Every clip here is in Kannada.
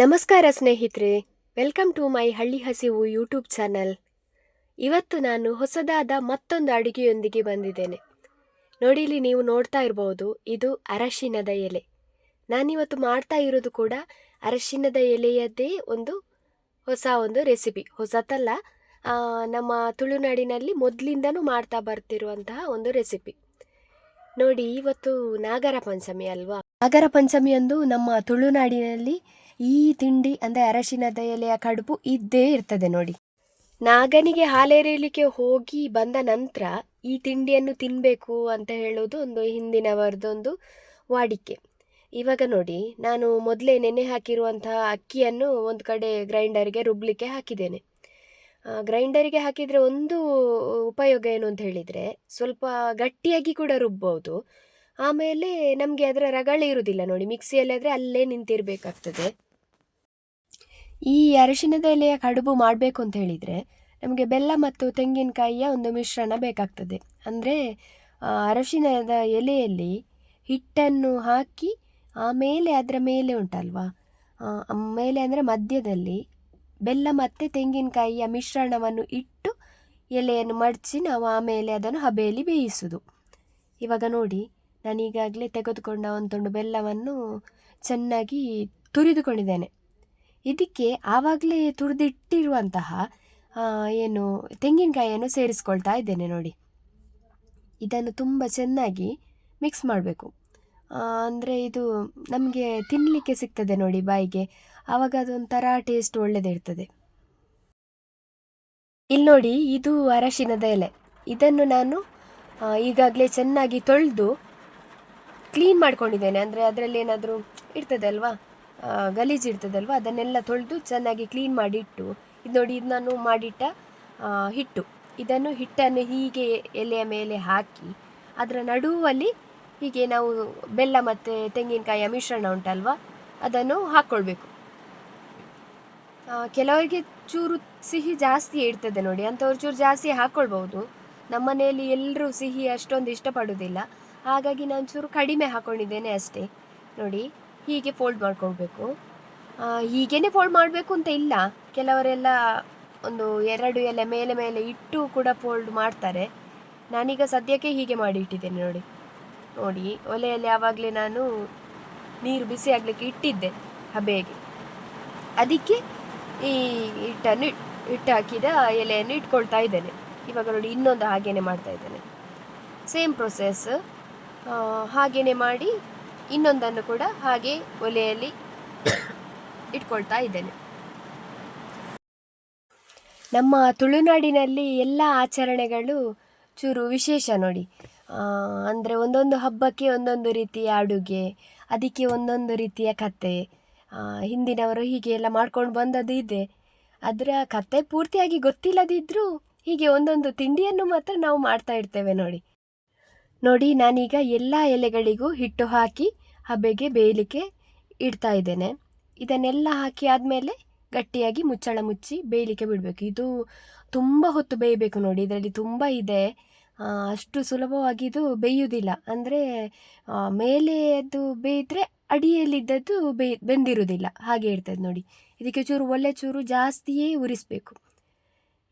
ನಮಸ್ಕಾರ ಸ್ನೇಹಿತರೆ, ವೆಲ್ಕಮ್ ಟು ಮೈ ಹಳ್ಳಿ ಹಸಿವು ಯೂಟ್ಯೂಬ್ ಚಾನಲ್. ಇವತ್ತು ನಾನು ಹೊಸದಾದ ಮತ್ತೊಂದು ಅಡುಗೆಯೊಂದಿಗೆ ಬಂದಿದ್ದೇನೆ. ನೋಡಿ ಇಲ್ಲಿ ನೀವು ನೋಡ್ತಾ ಇರಬಹುದು ಇದು ಅರಶಿನದ ಎಲೆ. ನಾನಿವತ್ತು ಮಾಡ್ತಾ ಇರೋದು ಕೂಡ ಅರಶಿನದ ಎಲೆಯದ್ದೇ ಒಂದು ಹೊಸ ಒಂದು ರೆಸಿಪಿ. ಹೊಸತಲ್ಲ ನಮ್ಮ ತುಳುನಾಡಿನಲ್ಲಿ ಮೊದಲಿಂದನೂ ಮಾಡ್ತಾ ಬರ್ತಿರುವಂತಹ ಒಂದು ರೆಸಿಪಿ. ನೋಡಿ, ಇವತ್ತು ನಾಗರ ಪಂಚಮಿ ಅಲ್ವಾ? ನಾಗರ ಪಂಚಮಿಯಂದು ನಮ್ಮ ತುಳುನಾಡಿನಲ್ಲಿ ಈ ತಿಂಡಿ, ಅಂದರೆ ಅರಶಿನದ ಎಲೆಯ ಕಡುಬು ಇದ್ದೇ ಇರ್ತದೆ ನೋಡಿ. ನಾಗನಿಗೆ ಹಾಲೆರೆಯಲಿಕ್ಕೆ ಹೋಗಿ ಬಂದ ನಂತರ ಈ ತಿಂಡಿಯನ್ನು ತಿನ್ನಬೇಕು ಅಂತ ಹೇಳೋದು ಒಂದು ಹಿಂದಿನವರದೊಂದು ವಾಡಿಕೆ. ಇವಾಗ ನೋಡಿ, ನಾನು ಮೊದಲೇ ನೆನೆ ಹಾಕಿರುವಂತಹ ಅಕ್ಕಿಯನ್ನು ಒಂದು ಕಡೆ ಗ್ರೈಂಡರ್ಗೆ ರುಬ್ಲಿಕ್ಕೆ ಹಾಕಿದ್ದೇನೆ. ಗ್ರೈಂಡರಿಗೆ ಹಾಕಿದರೆ ಒಂದು ಉಪಯೋಗ ಏನು ಅಂತ ಹೇಳಿದರೆ, ಸ್ವಲ್ಪ ಗಟ್ಟಿಯಾಗಿ ಕೂಡ ರುಬ್ಬೋದು. ಆಮೇಲೆ ನಮಗೆ ಅದರ ರಗಳೆ ಇರುವುದಿಲ್ಲ ನೋಡಿ, ಮಿಕ್ಸಿಯಲ್ಲಿ ಆದರೆ ಅಲ್ಲೇ ನಿಂತಿರಬೇಕಾಗ್ತದೆ. ಈ ಅರಿಶಿಣದ ಎಲೆಯ ಕಡುಬು ಮಾಡಬೇಕು ಅಂತ ಹೇಳಿದರೆ ನಮಗೆ ಬೆಲ್ಲ ಮತ್ತು ತೆಂಗಿನಕಾಯಿಯ ಒಂದು ಮಿಶ್ರಣ ಬೇಕಾಗ್ತದೆ. ಅಂದರೆ ಅರಶಿಣದ ಎಲೆಯಲ್ಲಿ ಹಿಟ್ಟನ್ನು ಹಾಕಿ ಆಮೇಲೆ ಅದರ ಮೇಲೆ ಉಂಟಲ್ವಾ? ಮೇಲೆ ಅಂದರೆ ಮಧ್ಯದಲ್ಲಿ ಬೆಲ್ಲ ಮತ್ತು ತೆಂಗಿನಕಾಯಿಯ ಮಿಶ್ರಣವನ್ನು ಇಟ್ಟು ಎಲೆಯನ್ನು ಮಡಚಿ ನಾವು ಆಮೇಲೆ ಅದನ್ನು ಹಬೆಯಲ್ಲಿ ಬೇಯಿಸುವುದು ಇವಾಗ ನೋಡಿ ನಾನು ಈಗಾಗಲೇ ತೆಗೆದುಕೊಂಡ ಒಂದು ತುಂಡು ಬೆಲ್ಲವನ್ನು ಚೆನ್ನಾಗಿ ತುರಿದುಕೊಂಡಿದ್ದೇನೆ. ಇದಕ್ಕೆ ಆವಾಗಲೇ ತುರಿದಿಟ್ಟಿರುವಂತಹ ಏನು, ತೆಂಗಿನಕಾಯಿಯನ್ನು ಸೇರಿಸ್ಕೊಳ್ತಾ ಇದ್ದೇನೆ ನೋಡಿ. ಇದನ್ನು ತುಂಬ ಚೆನ್ನಾಗಿ ಮಿಕ್ಸ್ ಮಾಡಬೇಕು. ಅಂದರೆ ಇದು ನಮಗೆ ತಿನ್ನಲಿಕ್ಕೆ ಸಿಗ್ತದೆ ನೋಡಿ ಬಾಯಿಗೆ. ಆವಾಗ ಅದೊಂಥರ ಟೇಸ್ಟ್ ಒಳ್ಳೆದಿರ್ತದೆ. ಇಲ್ಲಿ ನೋಡಿ, ಇದು ಅರಶಿನದ ಎಲೆ. ಇದನ್ನು ನಾನು ಈಗಾಗಲೇ ಚೆನ್ನಾಗಿ ತೊಳೆದು ಕ್ಲೀನ್ ಮಾಡ್ಕೊಂಡಿದ್ದೇನೆ. ಅಂದರೆ ಅದರಲ್ಲಿ ಏನಾದರೂ ಇರ್ತದಲ್ವಾ? ಗಲೀಜು ಇರ್ತದಲ್ವಾ? ಅದನ್ನೆಲ್ಲ ತೊಳೆದು ಚೆನ್ನಾಗಿ ಕ್ಲೀನ್ ಮಾಡಿಟ್ಟು, ಇದು ನೋಡಿ, ಇದು ನಾನು ಮಾಡಿಟ್ಟ ಹಿಟ್ಟು. ಇದನ್ನು ಹಿಟ್ಟನ್ನು ಹೀಗೆ ಎಲೆಯ ಮೇಲೆ ಹಾಕಿ, ಅದರ ನಡುವಲ್ಲಿ ಹೀಗೆ ನಾವು ಬೆಲ್ಲ ಮತ್ತು ತೆಂಗಿನಕಾಯಿಯ ಮಿಶ್ರಣ ಉಂಟಲ್ವ? ಅದನ್ನು ಹಾಕ್ಕೊಳ್ಬೇಕು ಕೆಲವರಿಗೆ ಚೂರು ಸಿಹಿ ಜಾಸ್ತಿ ಇರ್ತದೆ ನೋಡಿ. ಅಂಥವ್ರು ಚೂರು ಜಾಸ್ತಿ ಹಾಕ್ಕೊಳ್ಬೋದು ನಮ್ಮನೆಯಲ್ಲಿ ಎಲ್ಲರೂ ಸಿಹಿ ಅಷ್ಟೊಂದು ಇಷ್ಟಪಡೋದಿಲ್ಲ. ಹಾಗಾಗಿ ನಾನು ಚೂರು ಕಡಿಮೆ ಹಾಕೊಂಡಿದ್ದೇನೆ ಅಷ್ಟೇ. ನೋಡಿ ಹೀಗೆ ಫೋಲ್ಡ್ ಮಾಡ್ಕೊಳ್ಬೇಕು. ಆ, ಹೀಗೇನೆ ಫೋಲ್ಡ್ ಮಾಡಬೇಕು ಅಂತ ಇಲ್ಲ. ಕೆಲವರೆಲ್ಲ ಒಂದು ಎರಡು ಎಲೆ ಮೇಲೆ ಮೇಲೆ ಇಟ್ಟು ಕೂಡ ಫೋಲ್ಡ್ ಮಾಡ್ತಾರೆ. ನಾನೀಗ ಸದ್ಯಕ್ಕೆ ಹೀಗೆ ಮಾಡಿ ಇಟ್ಟಿದ್ದೇನೆ ನೋಡಿ. ನೋಡಿ ಒಲೆಯಲ್ಲಿ ಆವಾಗಲೇ ನಾನು ನೀರು ಬಿಸಿ ಆಗಲಿಕ್ಕೆ ಇಟ್ಟಿದ್ದೆ ಹಬೆಗೆ. ಅದಕ್ಕೆ ಈ ಹಿಟ್ಟನ್ನು ಹಿಟ್ಟು ಹಾಕಿದ ಎಲೆಯನ್ನು ಇಟ್ಕೊಳ್ತಾ ಇದ್ದೇನೆ. ಇವಾಗ ನೋಡಿ ಇನ್ನೊಂದು ಹಾಗೇನೆ ಮಾಡ್ತಾ ಇದ್ದೇನೆ. ಸೇಮ್ ಪ್ರೊಸೆಸ್ ಹಾಗೇನೆ ಮಾಡಿ ಇನ್ನೊಂದನ್ನು ಕೂಡ ಹಾಗೆ ಒಲೆಯಲ್ಲಿ ಇಟ್ಕೊಳ್ತಾ ಇದ್ದೇನೆ. ನಮ್ಮ ತುಳುನಾಡಿನಲ್ಲಿ ಎಲ್ಲ ಆಚರಣೆಗಳು ಚೂರು ವಿಶೇಷ ನೋಡಿ. ಅಂದರೆ ಒಂದೊಂದು ಹಬ್ಬಕ್ಕೆ ಒಂದೊಂದು ರೀತಿಯ ಅಡುಗೆ, ಅದಕ್ಕೆ ಒಂದೊಂದು ರೀತಿಯ ಕತೆ ಹಿಂದಿನವರು ಹೀಗೆ ಎಲ್ಲ ಮಾಡ್ಕೊಂಡು ಬಂದದ್ದು ಇದೆ. ಅದರ ಕತೆ ಪೂರ್ತಿಯಾಗಿ ಗೊತ್ತಿಲ್ಲದಿದ್ದರೂ ಹೀಗೆ ಒಂದೊಂದು ತಿಂಡಿಯನ್ನು ಮಾತ್ರ ನಾವು ಮಾಡ್ತಾ ಇರ್ತೇವೆ ನೋಡಿ. ನೋಡಿ, ನಾನೀಗ ಎಲ್ಲ ಎಲೆಗಳಿಗೂ ಹಿಟ್ಟು ಹಾಕಿ ಹಬೆಗೆ ಬೇಯಲಿಕ್ಕೆ ಇಡ್ತಾ ಇದ್ದೇನೆ. ಇದನ್ನೆಲ್ಲ ಹಾಕಿ ಆದಮೇಲೆ ಗಟ್ಟಿಯಾಗಿ ಮುಚ್ಚಳ ಮುಚ್ಚಿ ಬೇಯಲಿಕ್ಕೆ ಬಿಡಬೇಕು. ಇದು ತುಂಬ ಹೊತ್ತು ಬೇಯಬೇಕು ನೋಡಿ, ಇದರಲ್ಲಿ ತುಂಬ ಇದೆ. ಅಷ್ಟು ಸುಲಭವಾಗಿ ಇದು ಬೇಯುವುದಿಲ್ಲ. ಅಂದರೆ ಮೇಲೆ ಅದು ಬೇಯಿದ್ರೆ ಅಡಿಯಲ್ಲಿದ್ದದ್ದು ಬೇಯ್, ಬೆಂದಿರುವುದಿಲ್ಲ. ಹಾಗೆ ಇರ್ತದೆ ನೋಡಿ. ಇದಕ್ಕೆ ಚೂರು ಒಳ್ಳೆ ಚೂರು ಜಾಸ್ತಿಯೇ ಉರಿಸಬೇಕು.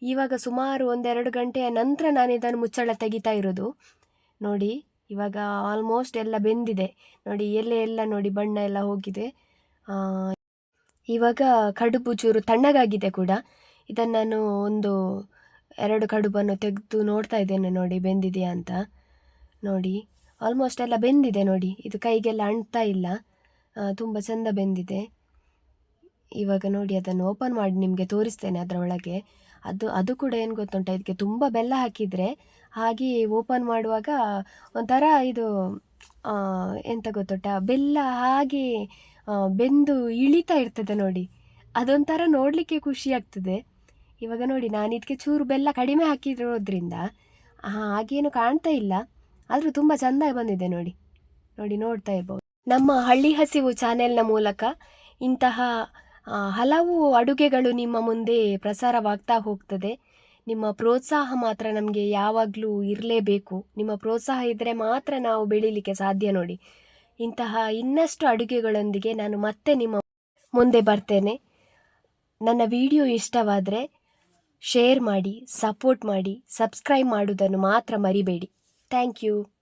ಇವಾಗ ಸುಮಾರು ಒಂದೆರಡು ಗಂಟೆಯ ನಂತರ ನಾನು ಇದನ್ನು ಮುಚ್ಚಳ ತೆಗಿತಾ ಇರೋದು. ನೋಡಿ, ಇವಾಗ ಆಲ್ಮೋಸ್ಟ್ ಎಲ್ಲ ಬೆಂದಿದೆ. ನೋಡಿ, ಎಲೆ ಎಲ್ಲ ನೋಡಿ, ಬಣ್ಣ ಎಲ್ಲ ಹೋಗಿದೆ. ಇವಾಗ ಕಡುಬು ಚೂರು ತಣ್ಣಗಾಗಿದೆ ಕೂಡ. ಇದನ್ನು ನಾನು ಒಂದು ಎರಡು ಕಡುಬನ್ನು ತೆಗೆದು ನೋಡ್ತಾ ಇದ್ದೇನೆ ನೋಡಿ, ಬೆಂದಿದೆಯಾ ಅಂತ. ನೋಡಿ ಆಲ್ಮೋಸ್ಟ್ ಎಲ್ಲ ಬೆಂದಿದೆ ನೋಡಿ. ಇದು ಕೈಗೆಲ್ಲ ಅಂಟ್ತಾ ಇಲ್ಲ. ತುಂಬ ಚೆಂದ ಬೆಂದಿದೆ. ಇವಾಗ ನೋಡಿ, ಅದನ್ನು ಓಪನ್ ಮಾಡಿ ನಿಮಗೆ ತೋರಿಸ್ತೇನೆ ಅದರ ಒಳಗೆ ಅದು ಅದು ಕೂಡ ಏನು ಗೊತ್ತುಂಟ? ಇದಕ್ಕೆ ತುಂಬ ಬೆಲ್ಲ ಹಾಕಿದರೆ ಹಾಗೆ ಓಪನ್ ಮಾಡುವಾಗ ಒಂಥರ ಇದು ಎಂತ ಗೊತ್ತುಂಟ? ಬೆಲ್ಲ ಹಾಗೆ ಬೆಂದು ಇಳಿತಾ ಇರ್ತದೆ ನೋಡಿ. ಅದೊಂಥರ ನೋಡಲಿಕ್ಕೆ ಖುಷಿ ಆಗ್ತದೆ. ಇವಾಗ ನೋಡಿ, ನಾನು ಇದಕ್ಕೆ ಚೂರು ಬೆಲ್ಲ ಕಡಿಮೆ ಹಾಕಿರೋದ್ರಿಂದ ಹಾಗೇನು ಕಾಣ್ತಾ ಇಲ್ಲ. ಆದರೂ ತುಂಬ ಚೆಂದ ಬಂದಿದೆ ನೋಡಿ. ನೋಡಿ ನೋಡ್ತಾ ಇರ್ಬೋದು. ನಮ್ಮ ಹಳ್ಳಿ ಹಸಿವು ಚಾನೆಲ್ನ ಮೂಲಕ ಇಂತಹ ಹಲವು ಅಡುಗೆಗಳು ನಿಮ್ಮ ಮುಂದೆ ಪ್ರಸಾರವಾಗ್ತಾ ಹೋಗ್ತದೆ. ನಿಮ್ಮ ಪ್ರೋತ್ಸಾಹ ಮಾತ್ರ ನಮಗೆ ಯಾವಾಗಲೂ ಇರಲೇಬೇಕು. ನಿಮ್ಮ ಪ್ರೋತ್ಸಾಹ ಇದ್ದರೆ ಮಾತ್ರ ನಾವು ಬೆಳೀಲಿಕ್ಕೆ ಸಾಧ್ಯ ನೋಡಿ. ಇಂತಹ ಇನ್ನಷ್ಟು ಅಡುಗೆಗಳೊಂದಿಗೆ ನಾನು ಮತ್ತೆ ನಿಮ್ಮ ಮುಂದೆ ಬರ್ತೇನೆ. ನನ್ನ ವಿಡಿಯೋ ಇಷ್ಟವಾದರೆ ಶೇರ್ ಮಾಡಿ, ಸಪೋರ್ಟ್ ಮಾಡಿ, ಸಬ್ಸ್ಕ್ರೈಬ್ ಮಾಡುವುದನ್ನು ಮಾತ್ರ ಮರಿಬೇಡಿ. Thank you.